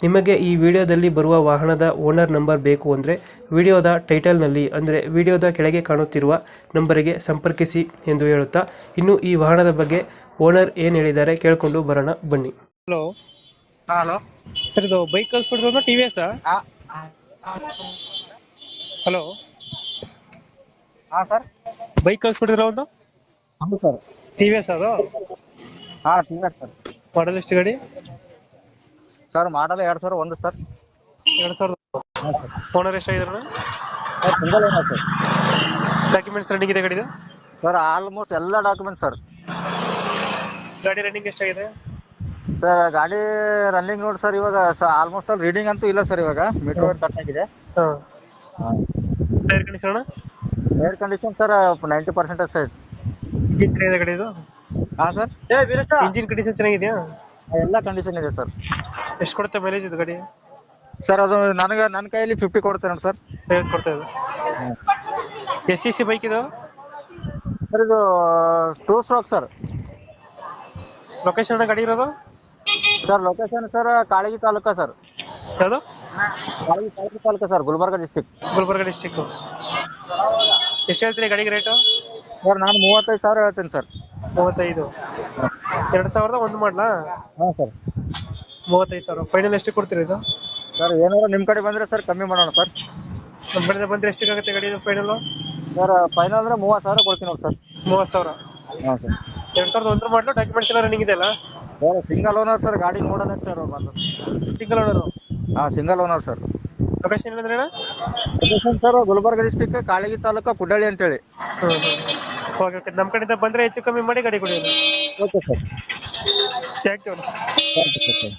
ನಿಮಗೆ ಈ ವಿಡಿಯೋದಲ್ಲಿ ಬರುವ ವಾಹನದ ಓನರ್ ನಂಬರ್ ಬೇಕು ಅಂದರೆ ವಿಡಿಯೋದ ಟೈಟಲ್ನಲ್ಲಿ ಅಂದರೆ ವಿಡಿಯೋದ ಕೆಳಗೆ ಕಾಣುತ್ತಿರುವ ನಂಬರಿಗೆ ಸಂಪರ್ಕಿಸಿ ಎಂದು ಹೇಳುತ್ತಾ ಇನ್ನು ಈ ವಾಹನದ ಬಗ್ಗೆ ಓನರ್ ಏನು ಹೇಳಿದ್ದಾರೆ ಕೇಳಿಕೊಂಡು ಬರೋಣ ಬನ್ನಿ. ಹಲೋ. ಹಲೋ. ಸರ್ ಇದು ಬೈಕ್ ಕಳಿಸ್ಕೊಡ್ದು ಟಿ ವಿ ಎಸ್ ಹಲೋ. ಹಾಂ ಸರ್. ಬೈಕ್ ಕಳಿಸ್ಕೊಡಿದ್ರ ಒಂದು ಹೌದು ಸರ್. ಟಿ ವಿ ಎಸ್ ಅದು? ಹಾ ঠিক ಸರ್. ಮಾಡಲ್ ಎಷ್ಟು ಗಾಡಿ? ಸರ್ ಮಾಡಲ್ಲ ಎರಡ್ ಸಾವಿರ ಒಂದು ಸರ್. ಎರಡು ಸಾವಿರದ ಓನರ್ ಎಷ್ಟು ಸಿಂಗಲ್ ಸರ್. ಡಾಕ್ಯುಮೆಂಟ್ಸ್ ರನ್ನಿಂಗ್ ಇದೆ ಗಾಡಿದು? ಸರ್ ಆಲ್ಮೋಸ್ಟ್ ಎಲ್ಲ ಡಾಕ್ಯುಮೆಂಟ್ ಸರ್. ಗಾಡಿ ರನ್ನಿಂಗ್ ಎಷ್ಟಾಗಿದೆ? ಸರ್ ಗಾಡಿ ರನ್ನಿಂಗ್ ನೋಡಿ ಸರ್ ಇವಾಗ ಆಲ್ಮೋಸ್ಟ್ ಅಲ್ಲಿ ರೀಡಿಂಗ್ ಅಂತೂ ಇಲ್ಲ ಸರ್ ಇವಾಗ. ಮೀಟರ್ ಕಟ್ ಆಗಿದೆ. ಹಾಂ. Tyre condition air condition sir ninety percentage sir. Engine ಚೆನ್ನಾಗಿದೆ ಗಾಡಿದು? ಹಾಂ ಸರ್. ಇಂಜಿನ್ ಕಂಡೀಷನ್ ಚೆನ್ನಾಗಿದೆಯಾ? ಎಲ್ಲ ಕಂಡೀಷನ್ ಇದೆ ಸರ್ ಎಷ್ಟು ಕೊಡುತ್ತೆ ಮೈಲೇಜ್ ಇದು ಗಾಡಿ? ಸರ್ ಅದು ನನಗೆ ನನ್ನ ಕೈಯಲ್ಲಿ ಫಿಫ್ಟಿ ಕೊಡ್ತೇನೆ ಸರ್ ಎಷ್ಟು ಕೊಡ್ತೇವೆ ಇದೆ? ಎಸ್ ಸಿ ಸಿ ಬೈಕ್ ಇದು? ಸರ್ ಇದು ಟೂ ಸ್ಟ್ರೋಕ್ ಸರ್ ಲೊಕೇಶನ್ ಗಾಡಿ ಇರೋದು? Sir location sir Kalagi taluk sir ಯಾವುದು? Kalagi Kalagi taluk sir Gulbarga district Gulbarga district ಎಷ್ಟು ಹೇಳ್ತೀರಿ ಗಾಡಿಗೆ ರೇಟು ಸರ್ ನಾನು ಮೂವತ್ತೈದು ಸಾವಿರ ಹೇಳ್ತೇನೆ ಸರ್ ಮೂವತ್ತೈದು. ಎರಡು ಸಾವಿರದ ಒಂದು ಮಾಡಲಾ? ಹಾಂ ಸರ್. ಮೂವತ್ತೈದು ಸಾವಿರ. ಫೈನಲ್ ಎಷ್ಟು ಕೊಡ್ತೀರಿ ಇದು? ಸರ್ ಏನಾದ್ರು ನಿಮ್ಮ ಕಡೆ ಬಂದರೆ ಸರ್ ಕಮ್ಮಿ ಮಾಡೋಣ ಸರ್. ನಮ್ಮ ಕಡೆ ಬಂದರೆ ಎಷ್ಟಕ್ಕಾಗುತ್ತೆ ಗಾಡಿ ಇದು ಫೈನಲು ಸರ್ ಫೈನಲ್ ಅಂದರೆ ಮೂವತ್ತು ಸಾವಿರ ಕೊಡ್ತೀನಿ ನೋಡಿ ಸರ್. ಮೂವತ್ತು ಸಾವಿರ. ಹಾಂ ಸರ್. ಎರಡು ಸಾವಿರದ ಒಂದು ಮಾಡಲು ಡಾಕ್ಯುಮೆಂಟ್ಸ್ ಎಲ್ಲ ರನ್ನಿಂಗ್ ಇದೆಯಲ್ಲ ಸರ್ ಸಿಂಗಲ್ ಓನರ್ ಸರ್ ಗಾಡಿ ನೋಡೋಣ ಸರ್ ಬಂದು. ಸಿಂಗಲ್ ಓನರು ಹಾಂ ಸಿಂಗಲ್ ಓನರ್ ಸರ್. ಲೊಕೇಶನ್ ಏನಂದ್ರೆ ಅಣ್ಣ? Location sir Gulbarga district Kalagi taluk Kuddalli ಅಂತೇಳಿ. ಹ್ಞೂ ಓಕೆ ಓಕೆ ನಮ್ಮ ಕಡೆಯಿಂದ ಬಂದ್ರೆ ಹೆಚ್ಚು ಕಮ್ಮಿ ಮಾಡಿ ಗಾಡಿ ಕೊಡಿ. Okay sir thank you thank you sir